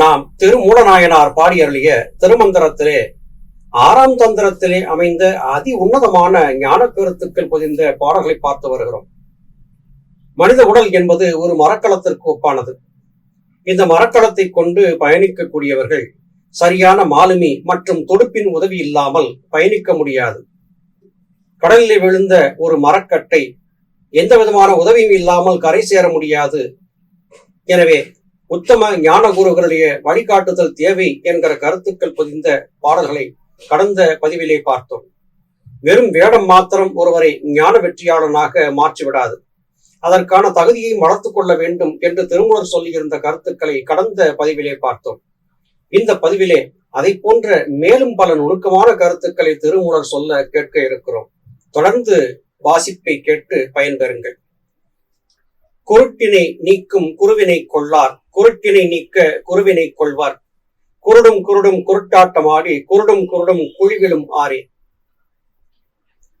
நாம் திருமூலநாயனார் பாடியருளிய திருமந்திரத்திலே ஆறாம் தந்திரத்திலே அமைந்த அதி உன்னதமான ஞான கருத்துக்கள் பொதிந்த பாடல்களை பார்த்து வருகிறோம். மனித உடல் என்பது ஒரு மரக்கலத்திற்கு ஒப்பானது. இந்த மரக்களத்தை கொண்டு பயணிக்கக்கூடியவர்கள் சரியான மாலுமி மற்றும் தொடுப்பின் உதவி இல்லாமல் பயணிக்க முடியாது. கடலில் விழுந்த ஒரு மரக்கட்டை எந்த விதமான உதவியும் இல்லாமல் கரை சேர முடியாது. எனவே உத்தம ஞான குருகளுடைய வழிகாட்டுதல் தேவை என்கிற கருத்துக்கள் பொதிந்த பாடல்களை கடந்த பதிவிலே பார்த்தோம். வெறும் வேடம் மாத்திரம் ஒருவரை ஞான வெற்றியாளனாக மாற்றிவிடாது. அதற்கான தகுதியை வளர்த்து கொள்ள வேண்டும் என்று திருமூலர் சொல்லியிருந்த கருத்துக்களை கடந்த பதிவிலே பார்த்தோம். இந்த பதிவிலே அதை போன்ற மேலும் பல நுணுக்கமான கருத்துக்களை திருமூலர் சொல்ல கேட்க இருக்கிறோம். தொடர்ந்து வாசிப்பை கேட்டு பயன்பெறுங்கள். குருட்டினை நீக்கும் குருவினை கொள்ளார். குருட்டினை நீக்க குருவினை கொள்வார். குருடும் குருடும் குருட்டாட்டமாடி குருடும் குருடும் குழிவிலும் ஆறே.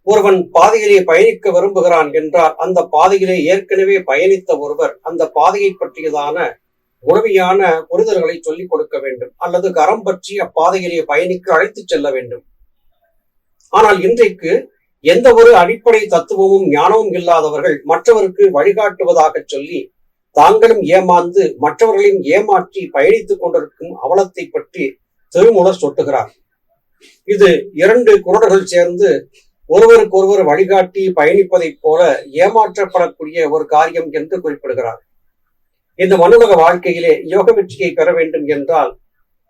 ஒருவன் பாதையிலே பயணிக்க விரும்புகிறான் என்றால் அந்த பாதையிலே ஏற்கனவே பயணித்த ஒருவர் அந்த பாதையை பற்றியதான முழுமையான புரிதல்களை சொல்லிக் கொடுக்க வேண்டும். அல்லது கரம் பற்றி அப்பாதையிலே பயணிக்க அழைத்துச் செல்ல வேண்டும். ஆனால் இன்றைக்கு எந்த ஒரு அடிப்படை தத்துவமும் ஞானமும் இல்லாதவர்கள் மற்றவருக்கு வழிகாட்டுவதாக சொல்லி தாங்களும் ஏமாந்து மற்றவர்களையும் ஏமாற்றி பயணித்துக் கொண்டிருக்கும் அவலத்தை பற்றி திருமூலர் சொட்டுகிறார். இது இரண்டு குரடர்கள் சேர்ந்து ஒருவருக்கொருவர் வழிகாட்டி பயணிப்பதைப் போல ஏமாற்றப்படக்கூடிய ஒரு காரியம் என்று குறிப்பிடுகிறார். இந்த மனுலக வாழ்க்கையிலே யோக வெற்றியை பெற வேண்டும் என்றால்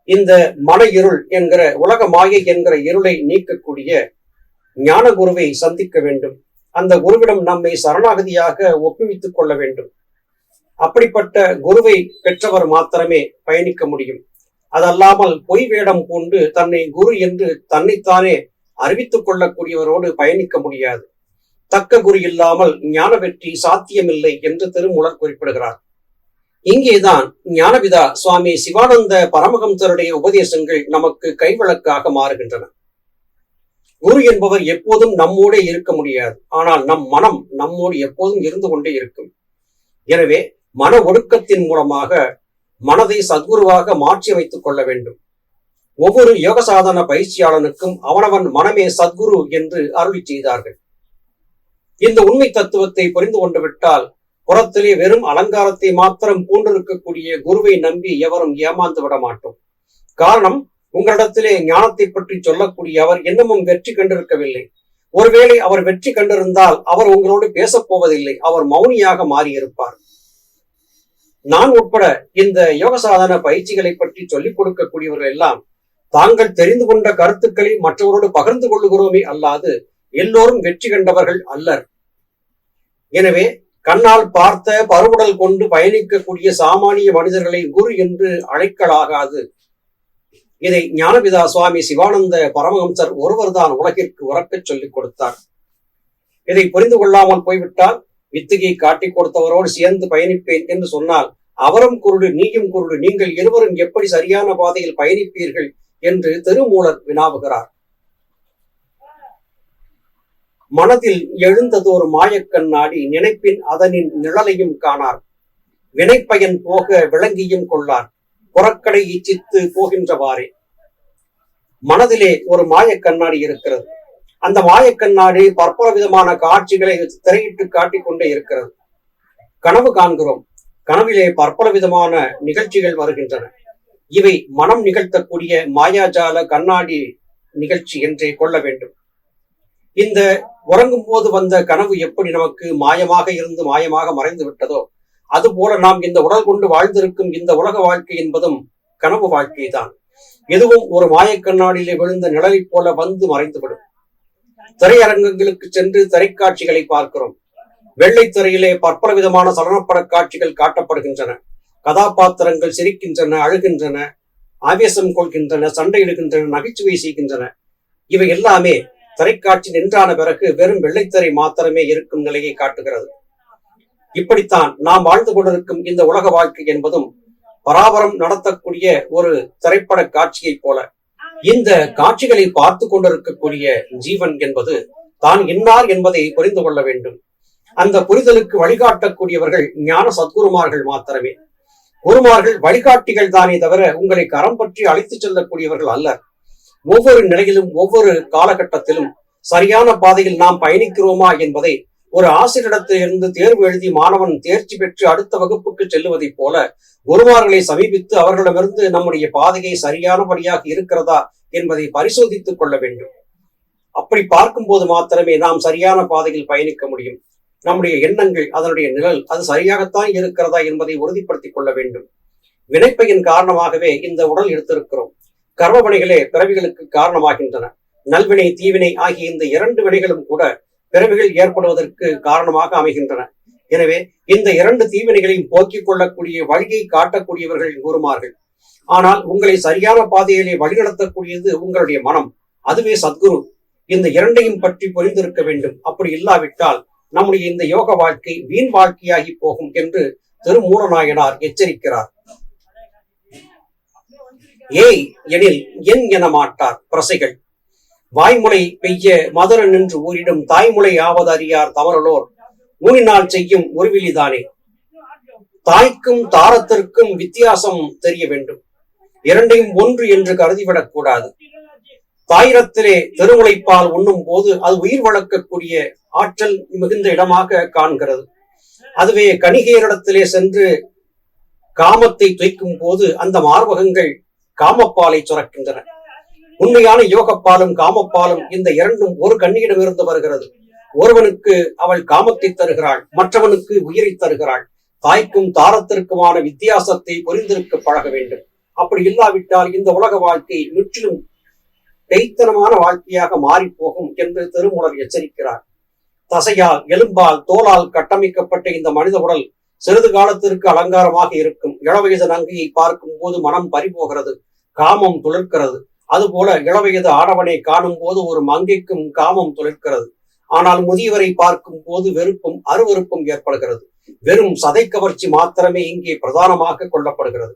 இந்த மன இருள் என்கிற உலக மாயை என்கிற இருளை நீக்கக்கூடிய ஞான குருவை சந்திக்க வேண்டும். அந்த குருவிடம் நம்மை சரணாகதியாக ஒப்புவித்துக் கொள்ள வேண்டும். அப்படிப்பட்ட குருவை பெற்றவர் மாத்திரமே பயணிக்க முடியும். அதல்லாமல் பொய் வேடம் பூண்டு தன்னை குரு என்று தன்னைத்தானே அறிவித்துக் கொள்ளக்கூடியவரோடு பயணிக்க முடியாது. தக்க குரு இல்லாமல் ஞான வெற்றி சாத்தியமில்லை என்று திருமூலர் குறிப்பிடுகிறார். இங்கேதான் ஞானபிதா சுவாமி சிவானந்த பரமஹம்சருடைய உபதேசங்கள் நமக்கு கைவிளக்காக மாறுகின்றன. குரு என்பவர் எப்போதும் நம்மோடே இருக்க முடியாது. ஆனால் நம் மனம் நம்மோடு எப்போதும் இருந்து கொண்டே இருக்கும். எனவே மன ஒடுக்கத்தின் மூலமாக மனதை சத்குருவாக மாற்றி வைத்துக் கொள்ள வேண்டும். ஒவ்வொரு யோக சாதன பயிற்சியாளனுக்கும் அவனவன் மனமே சத்குரு என்று அருளி செய்தார்கள். இந்த உண்மை தத்துவத்தை புரிந்து கொண்டு விட்டால் புறத்திலே வெறும் அலங்காரத்தை மாத்திரம் பூண்டிருக்கக்கூடிய குருவை நம்பி எவரும் ஏமாந்து விட மாட்டோம். காரணம் உங்களிடத்திலே ஞானத்தை பற்றி சொல்லக்கூடிய அவர் இன்னமும் வெற்றி கண்டிருக்கவில்லை. ஒருவேளை அவர் வெற்றி கண்டிருந்தால் அவர் உங்களோடு பேசப் போவதில்லை. அவர் மௌனியாக மாறியிருப்பார். நான் உட்பட இந்த யோக சாதன பயிற்சிகளை பற்றி சொல்லிக் கொடுக்கக்கூடியவர்கள் எல்லாம் தாங்கள் தெரிந்து கொண்ட கருத்துக்களை மற்றவரோடு பகிர்ந்து கொள்ளுகிறோமே அல்லாது எல்லோரும் வெற்றி கண்டவர்கள் அல்லர். எனவே கண்ணால் பார்த்த பருவுடல் கொண்டு பயணிக்கக்கூடிய சாமானிய மனிதர்களை குரு என்று அழைக்கலாகாது. இதை ஞானபிதா சுவாமி சிவானந்த பரமஹம்சர் ஒருவர்தான் உலகிற்கு உறக்கச் சொல்லிக் கொடுத்தார். இதை புரிந்து கொள்ளாமல் போய்விட்டால் வித்துகை காட்டிக் கொடுத்தவரோடு சேர்ந்து பயணிப்பேன் என்று சொன்னால் அவரும் குருடு நீயும் குருடு நீங்கள் இருவரும் எப்படி சரியான பாதையில் பயணிப்பீர்கள் என்று திருமூலர் வினாவுகிறார். மனதில் எழுந்ததோர் மாயக்கண்ணாடி நினைப்பின் அதனின் நிழலையும் காணார். வினைப்பயன் போக விளங்கியும் கொள்ளார். புறக்கடை இச்சித்து போகின்றவாறே மனதிலே ஒரு மாயக் கண்ணாடி இருக்கிறது. அந்த மாயக் கண்ணாடி பற்பல விதமான காட்சிகளை திரையிட்டு காட்டிக் கொண்டே இருக்கிறது. கனவு காண்கிறோம். கனவிலே பற்பல விதமான நிகழ்ச்சிகள் வருகின்றன. இவை மனம் நிகழ்த்தக்கூடிய மாயாஜால கண்ணாடி நிகழ்ச்சி என்றே கொள்ள வேண்டும். இந்த உறங்கும் போது வந்த கனவு எப்படி நமக்கு மாயமாக இருந்து மாயமாக மறைந்து விட்டதோ அதுபோல நாம் இந்த உடல் கொண்டு வாழ்ந்திருக்கும் இந்த உலக வாழ்க்கை என்பதும் கனவு வாழ்க்கை தான் எதுவும் ஒரு மாயக்கண்ணாடியிலே விழுந்த நிழலைப் போல வந்து மறைந்துவிடும். திரையரங்கங்களுக்கு சென்று திரைக்காட்சிகளை பார்க்கிறோம். வெள்ளை திரையிலே பற்பல விதமான சலனப்பட காட்சிகள் காட்டப்படுகின்றன. கதாபாத்திரங்கள் சிரிக்கின்றன அழுகின்றன ஆவேசம் கொள்கின்றன சண்டையிடுகின்றன நகைச்சுவை செய்கின்றன. இவை எல்லாமே திரைக்காட்சி நின்றான பிறகு வெறும் வெள்ளைத்திரை மாத்திரமே இருக்கும் நிலையை காட்டுகிறது. இப்படித்தான் நாம் வாழ்ந்து கொண்டிருக்கும் இந்த உலக வாழ்க்கை என்பதும் பராபரம் நடத்தக்கூடிய ஒரு திரைப்பட காட்சியைப் போல. இந்த காட்சிகளை பார்த்து கொண்டிருக்கக்கூடிய ஜீவன் என்பது தான் இன்னார் என்பதை புரிந்து கொள்ள வேண்டும். அந்த புரிதலுக்கு வழிகாட்டக்கூடியவர்கள் ஞான சத்குருமார்கள் மாத்திரமே. குருமார்கள் வழிகாட்டிகள் தானே தவிர உங்களை கரம் பற்றி அழைத்துச் செல்லக்கூடியவர்கள் அல்ல ஒவ்வொரு நிலையிலும் ஒவ்வொரு காலகட்டத்திலும் சரியான பாதையில் நாம் பயணிக்கிறோமா என்பதை ஒரு ஆசிரியரிடத்திலிருந்து தேர்வு எழுதி மாணவன் தேர்ச்சி பெற்று அடுத்த வகுப்புக்கு செல்லுவதைப் போல குருமார்களை சமீபித்து அவர்களிடமிருந்து நம்முடைய பாதையை சரியானபடியாக இருக்கிறதா என்பதை பரிசோதித்துக் கொள்ள வேண்டும். அப்படி பார்க்கும்போது மாத்திரமே நாம் சரியான பாதையில் பயணிக்க முடியும். நம்முடைய எண்ணங்கள் அதனுடைய நிழல் அது சரியாகத்தான் இருக்கிறதா என்பதை உறுதிப்படுத்திக் கொள்ள வேண்டும். வினைப்பையின் காரணமாகவே இந்த உடல் எடுத்திருக்கிறோம். கர்மவினைகளே பிறவிகளுக்கு காரணமாகின்றன. நல்வினை தீவினை ஆகிய இந்த இரண்டு வினைகளும் கூட பிறவிகள் ஏற்படுவதற்கு காரணமாக அமைகின்றன. எனவே இந்த இரண்டு தீவினைகளையும் போக்கிக் கொள்ளக்கூடிய வழியை காட்டக்கூடியவர்கள் கூறுமார்கள். ஆனால் உங்களை சரியான பாதையிலே வழிநடத்தக்கூடியது உங்களுடைய மனம். அதுவே சத்குரு. இந்த இரண்டையும் பற்றி புரிந்திருக்க வேண்டும். அப்படி இல்லாவிட்டால் நம்முடைய இந்த யோக வாழ்க்கை வீண் வாழ்க்கையாகி போகும் என்று திருமூலநாயனார் எச்சரிக்கிறார். ஏய் எனில் என் என மாட்டார் பிரசைகள். வாய்முலை பெய்ய மதுர நின்று ஊரிடும் தாய்முலை ஆவது அறியார் தவறலோர். ஊனினால் செய்யும் உருவிலிதானே. தாய்க்கும் தாரத்திற்கும் வித்தியாசம் தெரிய வேண்டும். இரண்டையும் ஒன்று என்று கருதிவிடக் கூடாது. தாயிரத்திலே திருமுலைப்பால் உண்ணும் போது அது உயிர் வளர்க்கக்கூடிய ஆற்றல் மிகுந்த இடமாக காண்கிறது. அதுவே கணிகையரிடத்திலே சென்று காமத்தை துய்க்கும் போது அந்த மார்பகங்கள் காமப்பாலை சுரக்கின்றன. உண்மையான யோகப்பாலும் காமப்பாலும் இந்த இரண்டும் ஒரு கண்ணியிடமிருந்து வருகிறது. ஒருவனுக்கு அவள் காமத்தை தருகிறாள் மற்றவனுக்கு உயிரை தருகிறாள். தாய்க்கும் தாரத்திற்குமான வித்தியாசத்தை புரிந்திருக்க பழக வேண்டும். அப்படி இல்லாவிட்டால் இந்த உலக வாழ்க்கை முற்றிலும் பெய்த்தனமான வாழ்க்கையாக மாறி போகும் என்று திருமூலர் எச்சரிக்கிறார். தசையால் எலும்பால் தோலால் கட்டமைக்கப்பட்ட இந்த மனித உடல் சிறிது காலத்திற்கு அலங்காரமாக இருக்கும். இளவயது நங்கையை பார்க்கும் போது மனம் பறிபோகிறது காமம் துளிர்க்கிறது. அதுபோல இளவயது ஆடவனை காணும் போது ஒரு மங்கைக்கும் காமம் துளிர்க்கிறது. ஆனால் முதியவரை பார்க்கும் போது வெறுப்பும் அருவருப்பும் ஏற்படுகிறது. வெறும் சதை கவர்ச்சி மாத்திரமே இங்கே பிரதானமாக கொள்ளப்படுகிறது.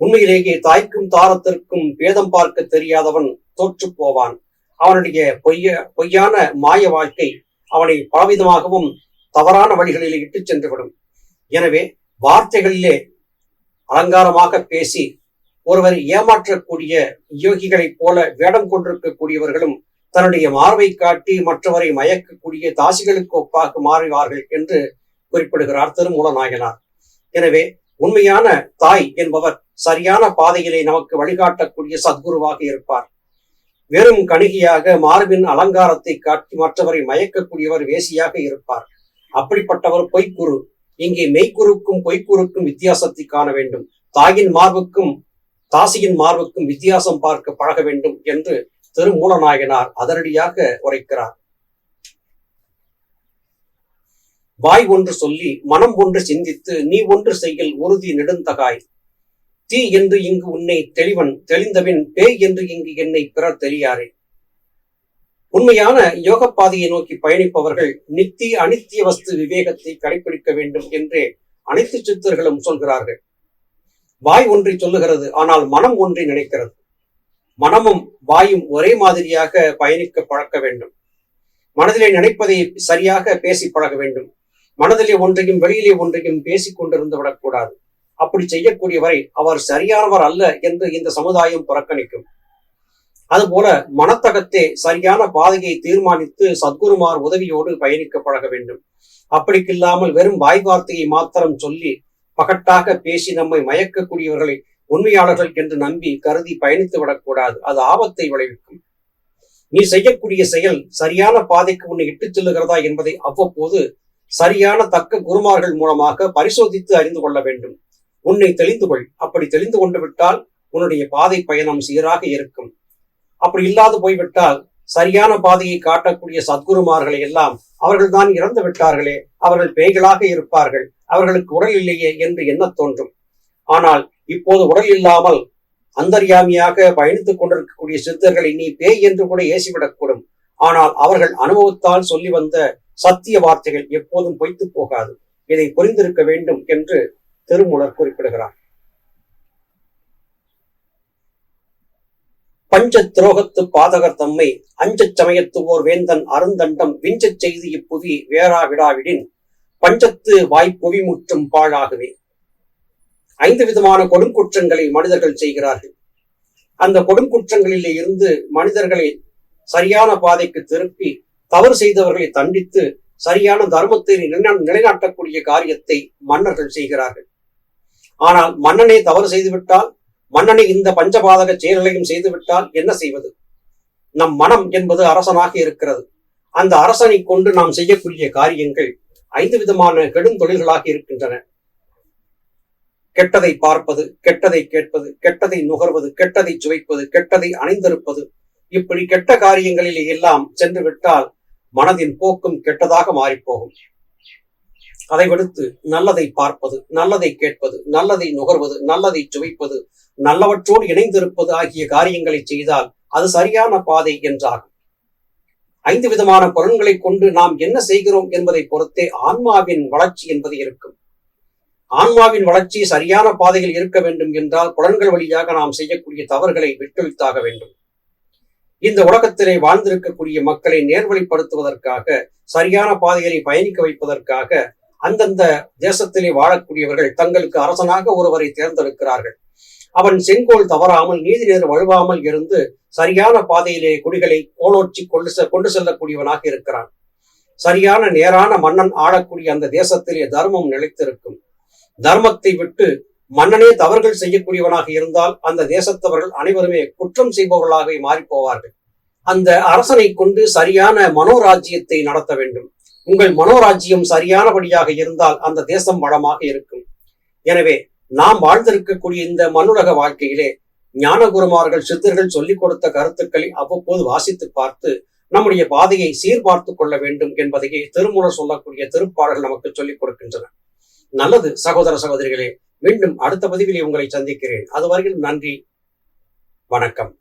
உண்மையிலேயே தாய்க்கும் தாரத்திற்கும் பேதம் பார்க்க தெரியாதவன் தோற்று போவான். அவனுடைய பொய்ய பொய்யான மாய வாழ்க்கை அவனை பலவிதமாகவும் தவறான வழிகளிலே இட்டுச் சென்றுவிடும். எனவே வார்த்தைகளிலே அலங்காரமாக பேசி ஒருவர் ஏமாற்றக்கூடிய யோகிகளைப் போல வேடம் கொண்டிருக்கக்கூடியவர்களும் தன்னுடைய மார்பை காட்டி மற்றவரை மயக்கக்கூடிய தாசிகளுக்கு ஒப்பாக மாறுவார்கள் என்று குறிப்பிடுகிறார் திருமூலநாயனார். எனவே உண்மையான தாய் என்பவர் சரியான பாதையிலே நமக்கு வழிகாட்டக்கூடிய சத்குருவாக இருப்பார். வெறும் கணிகையாக மார்பின் அலங்காரத்தை காட்டி மற்றவரை மயக்கக்கூடியவர் வேசியாக இருப்பார். அப்படிப்பட்டவர் பொய்க்குரு. இங்கே மெய்க்குருக்கும் பொய்க்குருக்கும் வித்தியாசத்தை காண வேண்டும். தாயின் மார்புக்கும் தாசியின் மார்புக்கும் வித்தியாசம் பார்க்க பழக வேண்டும் என்று திருமூலநாயனார் அதரடியாக உரைக்கிறார். வாய் ஒன்று சொல்லி மனம் ஒன்று சிந்தித்து நீ ஒன்று செய்யல் உறுதி நெடுந்தகாய். தீ என்று இங்கு உன்னை தெளிவன் தெளிந்தபின் பேய் என்று இங்கு என்னை பிறர் தெரியாரே உண்மையான யோக பாதையை நோக்கி பயணிப்பவர்கள் நித்திய அனித்திய வஸ்து விவேகத்தை கடைபிடிக்க வேண்டும் என்றே அனைத்து சித்தர்களும் சொல்கிறார்கள். வாய் ஒன்றை சொல்லுகிறது ஆனால் மனம் ஒன்றை நினைக்கிறது. மனமும் வாயும் ஒரே மாதிரியாக பயணிக்க பழக்க வேண்டும். மனதிலே நினைப்பதை சரியாக பேசி பழக வேண்டும். மனதிலே ஒன்றையும் வெளியிலே ஒன்றையும் பேசிக் கொண்டிருந்து விடக்கூடாது. அப்படி செய்யக்கூடியவரை அவர் சரியானவர் அல்ல என்று இந்த சமுதாயம் புறக்கணிக்கும். அதுபோல மனத்தகத்தே சரியான பாதையை தீர்மானித்து சத்குருமார் உதவியோடு பயணிக்க பழக வேண்டும். அப்படிக்கில்லாமல் வெறும் வாய் வார்த்தையை மாத்திரம் சொல்லி பகட்டாக பேசி நம்மை மயக்கக்கூடியவர்களை உண்மையாளர்கள் என்று நம்பி கருதி பயணித்து விடக்கூடாது. அது ஆபத்தை விளைவிக்கும். நீ செய்யக்கூடிய செயல் சரியான பாதைக்கு உன்னை இட்டுச் செல்லுகிறதா என்பதை அவ்வப்போது சரியான தக்க குருமார்கள் மூலமாக பரிசோதித்து அறிந்து கொள்ள வேண்டும். உன்னை தெளிந்து கொள். அப்படி தெளிந்து கொண்டு விட்டால் உன்னுடைய பாதை பயணம் சீராக இருக்கும். அப்படி இல்லாது போய்விட்டால் சரியான பாதையை காட்டக்கூடிய சத்குருமார்களை எல்லாம் அவர்கள்தான் இறந்து விட்டார்களே. அவர்கள் பேய்களாக இருப்பார்கள். அவர்களுக்கு உடல் இல்லையே என்று எண்ணத் தோன்றும். ஆனால் இப்போது உடல் இல்லாமல் அந்தர்யாமியாக பயணித்துக் கொண்டிருக்கக்கூடிய சித்தர்களை நீ பேய் என்று கூட ஏசிவிடக்கூடும். ஆனால் அவர்கள் அனுபவத்தால் சொல்லி வந்த சத்திய வார்த்தைகள் எப்போதும் பொய்த்து போகாது. இதை புரிந்திருக்க வேண்டும் என்று திருமூலர் குறிப்பிடுகிறார். பஞ்ச துரோகத்து பாதகர் தம்மை அஞ்சச் சமயத்து ஓர் வேந்தன் அருந்தண்டம் விஞ்சச் செய்து இப்புவி வேறாவிடாவிடின் பஞ்சத்து வாய்ப்புவி முற்றும் பாழாகவே. ஐந்து விதமான கொடுங்குற்றங்களை மனிதர்கள் செய்கிறார்கள். அந்த கொடுங்குற்றங்களிலே இருந்து மனிதர்களை சரியான பாதைக்கு திருப்பி தவறு செய்தவர்களை தண்டித்து சரியான தர்மத்தை நிலைநாட்டக்கூடிய காரியத்தை மன்னர்கள் செய்கிறார்கள். ஆனால் மன்னனே தவறு செய்துவிட்டால் மன்னனை இந்த பஞ்சபாதக செயல்களையும் செய்துவிட்டால் என்ன செய்வது? நம் மனம் என்பது அரசனாக இருக்கிறது. அந்த அரசனை கொண்டு நாம் செய்யக்கூடிய காரியங்கள் ஐந்து விதமான கெடுந்தொழில்களாக இருக்கின்றன. கெட்டதை பார்ப்பது கெட்டதை கேட்பது கெட்டதை நுகர்வது கெட்டதை சுவைப்பது கெட்டதை அணிந்திருப்பது இப்படி கெட்ட காரியங்களில் எல்லாம் சென்று விட்டால் மனதின் போக்கும் கெட்டதாக மாறிப்போகும். அதை விடுத்து நல்லதை பார்ப்பது நல்லதை கேட்பது நல்லதை நுகர்வது நல்லதை சுவைப்பது நல்லவற்றோடு இணைந்திருப்பது ஆகிய காரியங்களை செய்தால் அது சரியான பாதை என்றாகும். ஐந்து விதமான பொருள்களை கொண்டு நாம் என்ன செய்கிறோம் என்பதை பொறுத்தே ஆன்மாவின் வளர்ச்சி என்பது இருக்கும். ஆன்மாவின் வளர்ச்சி சரியான பாதையில் இருக்க வேண்டும் என்றால் புலன்கள் வழியாக நாம் செய்யக்கூடிய தவறுகளை விட்டொழித்தாக வேண்டும். இந்த உலகத்திலே வாழ்ந்திருக்கக்கூடிய மக்களை நேர்வழிப்படுத்துவதற்காக சரியான பாதைகளை பயணிக்க வைப்பதற்காக அந்தந்த தேசத்திலே வாழக்கூடியவர்கள் தங்களுக்கு அரசனாக ஒருவரை தேர்ந்தெடுக்கிறார்கள். அவன் செங்கோல் தவறாமல் நீதிநேர் வழுவாமல் இருந்து சரியான பாதையிலே குடிகளை கோலோச்சி கொண்டு கொண்டு செல்லக்கூடியவனாக இருக்கிறான். சரியான நேரான மன்னன் ஆளக்கூடிய அந்த தேசத்திலே தர்மம் நிலைத்திருக்கும். தர்மத்தை விட்டு மன்னனே தவறுகள் செய்யக்கூடியவனாக இருந்தால் அந்த தேசத்தவர்கள் அனைவருமே குற்றம் செய்பவர்களாகவே மாறிப்போவார்கள். அந்த அரசனை கொண்டு சரியான மனோராஜ்யத்தை நடத்த வேண்டும். உங்கள் மனோராஜ்யம் சரியானபடியாக இருந்தால் அந்த தேசம் வளமாக இருக்கும். எனவே நாம் வாழ்ந்திருக்கக்கூடிய இந்த மண்ணுலக வாழ்க்கையிலே ஞானகுருமார்கள் சித்தர்கள் சொல்லிக் கொடுத்த கருத்துக்களை அவ்வப்போது வாசித்து பார்த்து நம்முடைய பாதையை சீர்பார்த்து கொள்ள வேண்டும் என்பதையே திருமுறை சொல்லக்கூடிய திருப்பாடல்கள் நமக்கு சொல்லிக் கொடுக்கின்றன. நல்லது சகோதர சகோதரிகளே மீண்டும் அடுத்த பதிவிலே உங்களை சந்திக்கிறேன். அதுவரையில் நன்றி வணக்கம்.